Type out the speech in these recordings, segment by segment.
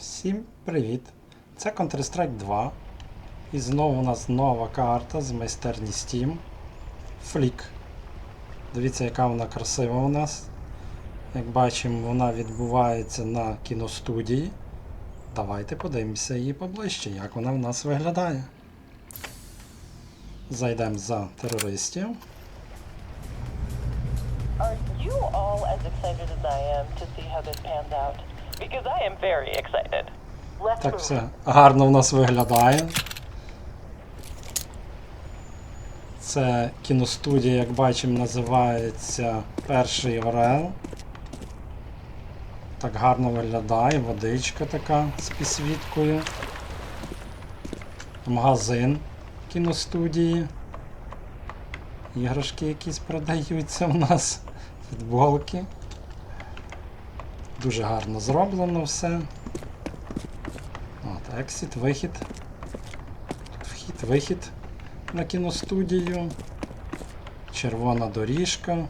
Всім привіт! Це Counter-Strike 2. І знову у нас нова карта з майстерні Steam. Флік. Дивіться, яка вона красива у нас. Як бачимо, вона відбувається на кіностудії. Давайте подивимося її поближче, як вона в нас виглядає. Зайдемо за терористів. Are you all as excited as I am to see how this pans out? Так, все гарно в нас виглядає. Це кіностудія, як бачимо, називається Перший Орел. Так гарно виглядає, водичка така з підсвіткою. Магазин кіностудії. Іграшки якісь продаються у нас. Футболки. Дуже гарно зроблено все. От, exit, вихід. Вхід, вихід на кіностудію. Червона доріжка.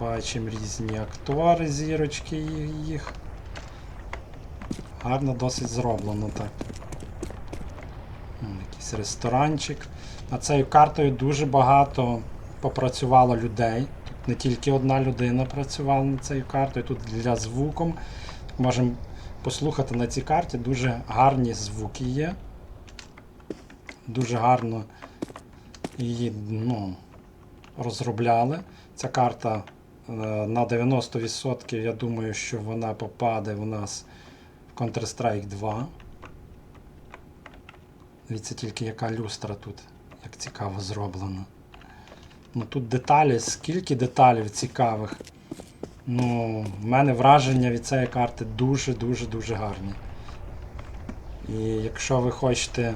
Бачимо різні актори, зірочки їх. Гарно досить зроблено так. Якийсь ресторанчик. Над цією картою дуже багато попрацювало людей. Не тільки одна людина працювала над цією картою, тут для звуком. Можемо послухати на цій карті дуже гарні звуки є. Дуже гарно її ну, розробляли. Ця карта е, на 90% я думаю, що вона попаде в нас в Counter-Strike 2. Дивіться тільки яка люстра тут, як цікаво зроблена. Ну тут деталі, скільки деталів цікавих. Ну, в мене враження від цієї карти дуже-дуже-дуже гарні. І якщо ви хочете,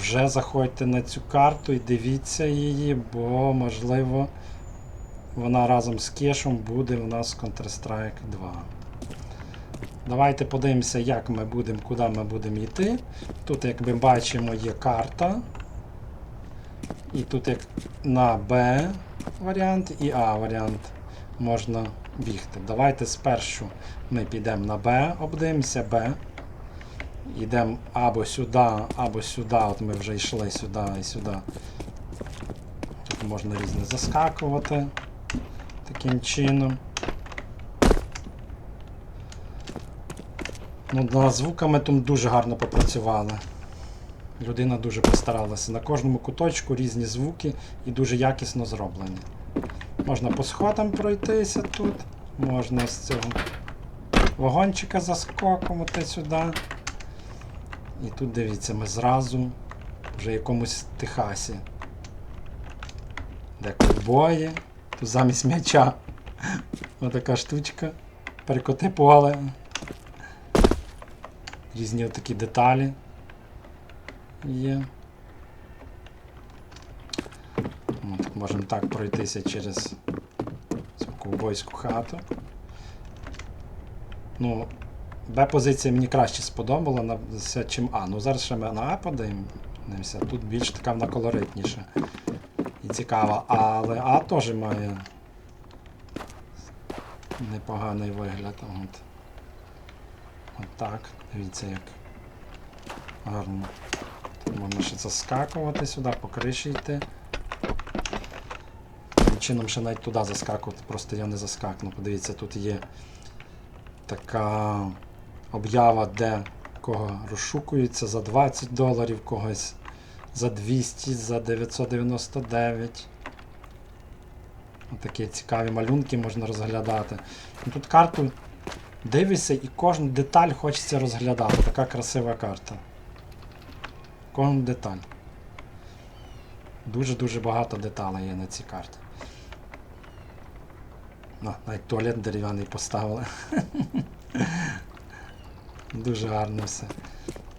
вже заходьте на цю карту і дивіться її, бо можливо вона разом з кешем буде у нас Counter-Strike 2. Давайте подивимося, як ми будемо, куди ми будемо йти. Тут, як ми бачимо, є карта. І тут як на Б варіант і А варіант можна бігти. Давайте спершу ми підемо на Б, обдивимося Б. Йдемо або сюди, або сюди. От ми вже йшли сюди і сюди. Тут можна різне заскакувати таким чином. Ну, над звуками тут дуже гарно попрацювали. Людина дуже постаралася. На кожному куточку різні звуки і дуже якісно зроблені. Можна по сходам пройтися тут, можна з цього вагончика заскокувати сюди. І тут дивіться, ми зразу вже якомусь Техасі. Де ковбої, тут замість м'яча. Отака штучка. Перекоти поле. Різні такі деталі є. Можемо так пройтися через цю ковбойську хату. Ну, Б-позиція мені краще сподобалася, чим А. Ну зараз ще ми на А подивимося. Тут більш така вона колоритніша і цікава. Але А теж має непоганий вигляд. От. От так. Дивіться як гарно. Можна ще заскакувати сюди, по криші йти. Таким чином ще навіть туди заскакувати, просто я не заскакну. Подивіться, тут є така об'ява, де кого розшукується за 20 доларів, когось за 200, за 999. Такі цікаві малюнки можна розглядати. Ну, Тут карту дивишся і кожну деталь хочеться розглядати. Така красива карта. Кожну деталь. Дуже-дуже багато деталей є на цій карті. Ну, навіть туалет дерев'яний поставили. Дуже гарно все.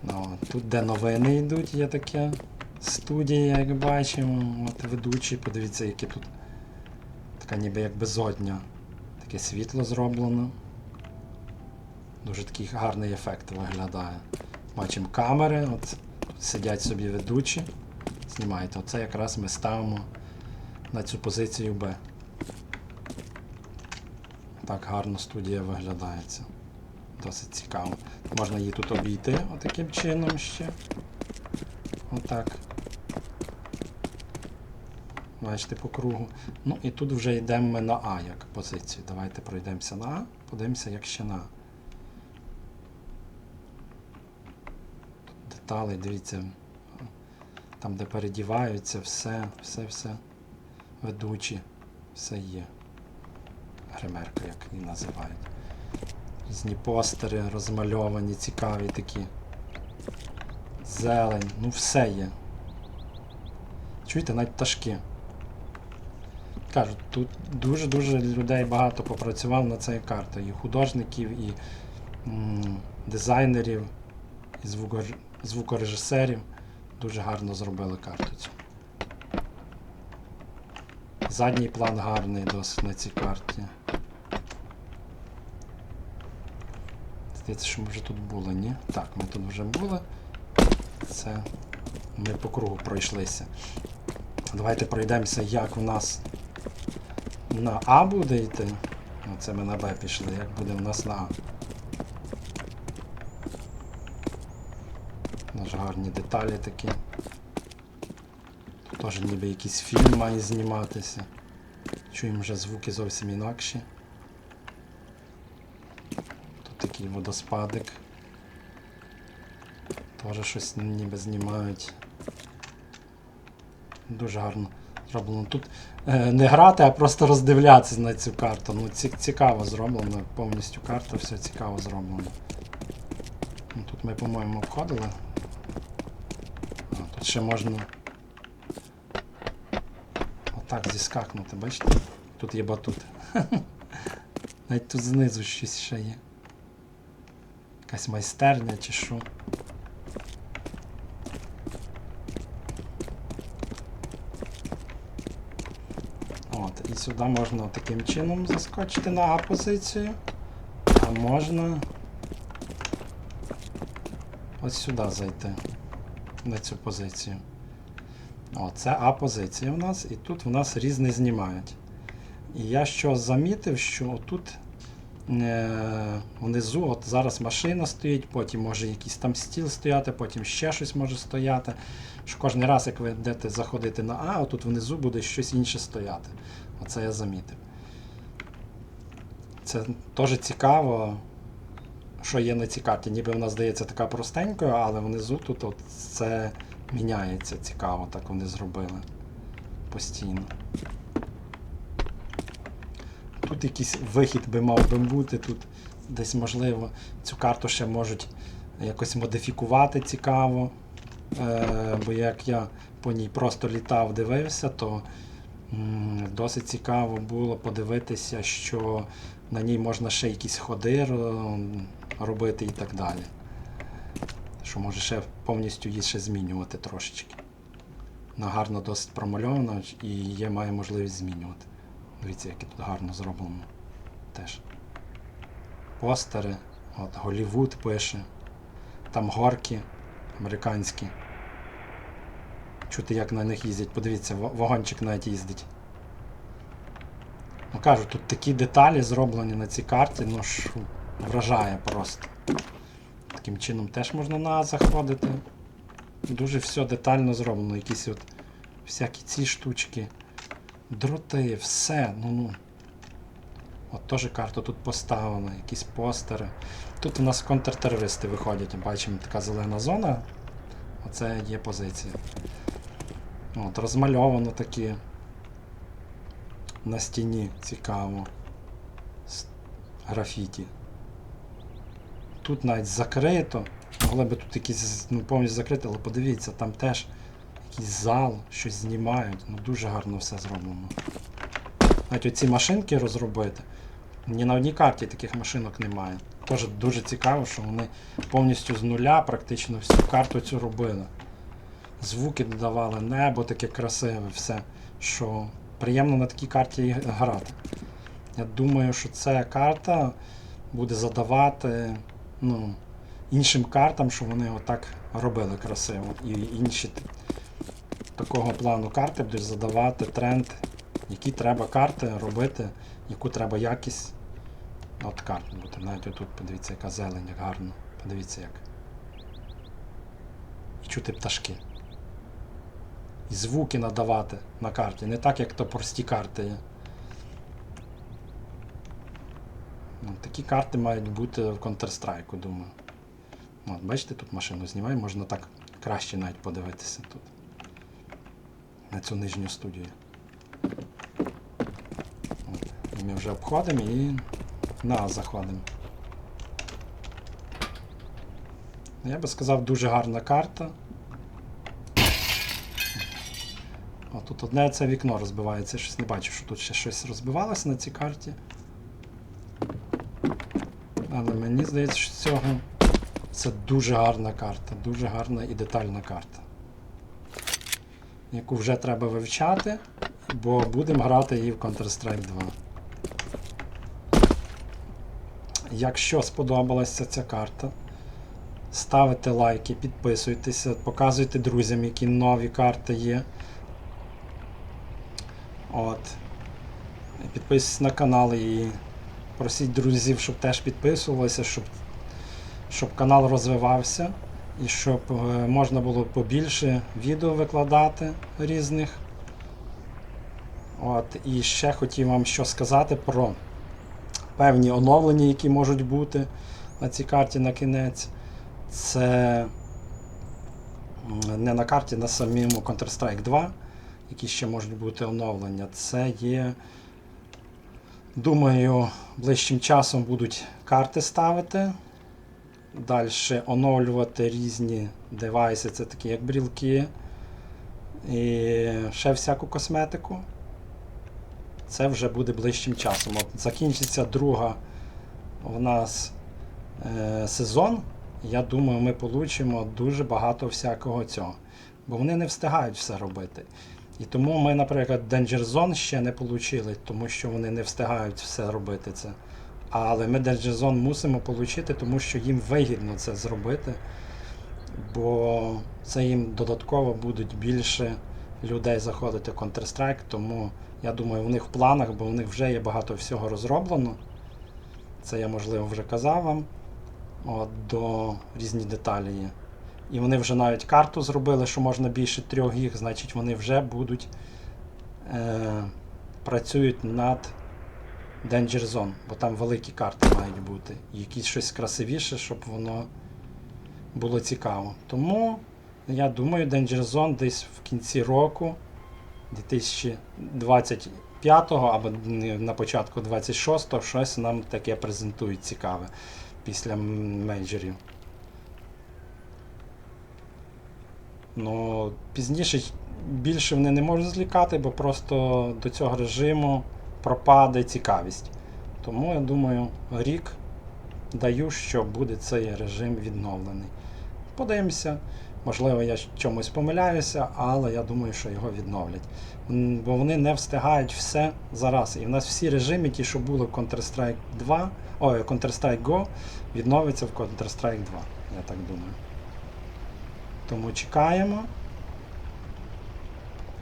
Ну, тут де новини йдуть, є таке студія, як бачимо. От ведучий, подивіться, яке тут така ніби як безодня. Таке світло зроблено. Дуже такий гарний ефект виглядає. Бачимо камери, от сидять собі ведучі. Знімаєте. Оце якраз ми ставимо на цю позицію Б. Так гарно студія виглядається. Досить цікаво. Можна її тут обійти отаким чином ще. Отак. Бачите, по кругу. Ну і тут вже йдемо ми на А як позицію. Давайте пройдемося на А, подивимося, як ще на А. деталі, дивіться, там, де передіваються, все, все, все. Ведучі, все є. Гримерка, як її називають. Різні постери розмальовані, цікаві такі. Зелень, ну все є. Чуєте, навіть пташки. Кажуть, тут дуже-дуже людей багато попрацювало над цією картою. І художників, і м, дизайнерів, і звукор- звукорежисерів. Дуже гарно зробили карту цю. Задній план гарний досить на цій карті. Здається, що ми вже тут були, ні? Так, ми тут вже були. Це ми по кругу пройшлися. Давайте пройдемося, як у нас на А буде йти. Оце ми на Б пішли, як буде у нас на А. Дуже гарні деталі такі. Тут теж ніби якийсь фільм має зніматися. Чуємо вже звуки зовсім інакші. Тут такий водоспадик. Теж щось ніби знімають. Дуже гарно зроблено. Тут е, не грати, а просто роздивлятися на цю карту. Ну, ці, цікаво зроблено, повністю карта, все цікаво зроблено. Ну, тут ми, по-моєму, обходили. Ще можна отак зіскакнути, бачите? Тут є батут. Навіть тут знизу щось ще є. Якась майстерня чи що. От, і сюди можна таким чином заскочити на А позицію. А можна ось сюди зайти. На цю позицію. О, це А позиція у нас, і тут у нас різне знімають. І я що замітив, що тут е, внизу, от зараз машина стоїть, потім може якийсь там стіл стояти, потім ще щось може стояти. Що кожен раз, як ви йдете заходити на А, отут внизу буде щось інше стояти. Оце я замітив. Це теж цікаво, що є на цій карті. Ніби вона здається така простенькою, але внизу тут от це міняється цікаво, так вони зробили постійно. Тут якийсь вихід би мав би бути, тут десь можливо цю карту ще можуть якось модифікувати цікаво. Е, бо як я по ній просто літав, дивився, то м, досить цікаво було подивитися, що на ній можна ще якісь ходи робити і так далі. Що може ще повністю її ще змінювати трошечки. Вона гарно досить промальована і є має можливість змінювати. Дивіться, яке тут гарно зроблено. Теж. Постери. От Голівуд пише. Там горки американські. Чути, як на них їздять. Подивіться, вагончик навіть їздить. Ну кажу, тут такі деталі зроблені на цій карті, ну що вражає просто. Таким чином теж можна на заходити. Дуже все детально зроблено. Якісь от всякі ці штучки. Дроти, все. Ну, ну. От теж карта тут поставлена, якісь постери. Тут у нас контртерористи виходять, бачимо така зелена зона. Оце є позиція. От, розмальовано такі. На стіні цікаво. Графіті. Тут навіть закрито. Могли би тут якісь ну, повністю закрити, але подивіться, там теж якийсь зал, щось знімають. Ну дуже гарно все зроблено. Навіть оці машинки розробити. Ні на одній карті таких машинок немає. Теж дуже цікаво, що вони повністю з нуля практично всю карту цю робили. Звуки додавали, небо таке красиве, все. Що приємно на такій карті грати. Я думаю, що ця карта буде задавати ну, іншим картам, що вони отак робили красиво. І інші такого плану карти будуть задавати тренд, які треба карти робити, яку треба якість От карт бути. Навіть отут подивіться, яка зелень, як гарно. Подивіться як. І чути пташки. І звуки надавати на карті. Не так, як то прості карти є. Ну, такі карти мають бути в Counter-Strike, думаю. От, бачите, тут машину знімаю, можна так краще навіть подивитися тут. На цю нижню студію. От, ми вже обходимо і на заходимо. Я би сказав, дуже гарна карта. О, тут одне це вікно розбивається, щось не бачу, що тут ще щось розбивалося на цій карті. Але мені здається, що цього це дуже гарна карта, дуже гарна і детальна карта. Яку вже треба вивчати, бо будемо грати її в Counter-Strike 2. Якщо сподобалася ця карта, ставите лайки, підписуйтеся, показуйте друзям, які нові карти є. От. Підписуйтесь на канал і просіть друзів, щоб теж підписувалися, щоб, щоб канал розвивався і щоб е, можна було побільше відео викладати різних. От, і ще хотів вам що сказати про певні оновлення, які можуть бути на цій карті на кінець. Це не на карті, на самому Counter-Strike 2, які ще можуть бути оновлення. Це є, думаю, ближчим часом будуть карти ставити. Далі оновлювати різні девайси, це такі як брілки. І ще всяку косметику. Це вже буде ближчим часом. От закінчиться друга у нас е, сезон. Я думаю, ми получимо дуже багато всякого цього. Бо вони не встигають все робити. І тому ми, наприклад, Danger Zone ще не отримали, тому що вони не встигають все робити це. Але ми Danger Zone мусимо отримати, тому що їм вигідно це зробити. Бо це їм додатково будуть більше людей заходити в Counter-Strike, тому я думаю, у них в планах, бо у них вже є багато всього розроблено. Це я, можливо, вже казав вам. От, до різні деталі є. І вони вже навіть карту зробили, що можна більше трьох гіг, значить вони вже будуть е, працюють над Danger Zone, бо там великі карти мають бути. Якісь щось красивіше, щоб воно було цікаво. Тому я думаю, Danger Zone десь в кінці року 2025 або на початку 26-го щось нам таке презентують цікаве після м- мейджорів. Ну, пізніше більше вони не можуть злікати, бо просто до цього режиму пропаде цікавість. Тому я думаю, рік даю, що буде цей режим відновлений. Подивимося, можливо, я чомусь помиляюся, але я думаю, що його відновлять. Бо вони не встигають все зараз. І в нас всі режими, ті, що були в Counter-Strike 2, ой, Counter-Strike Go, відновляться в Counter-Strike 2, я так думаю. Тому чекаємо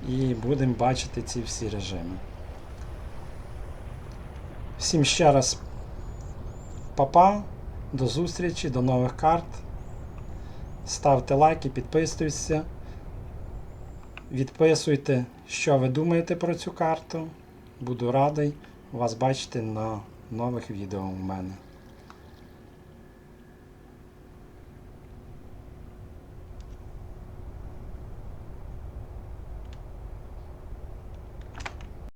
і будемо бачити ці всі режими. Всім ще раз папа, до зустрічі, до нових карт. Ставте лайки, підписуйтесь. Відписуйте, що ви думаєте про цю карту. Буду радий вас бачити на нових відео у мене.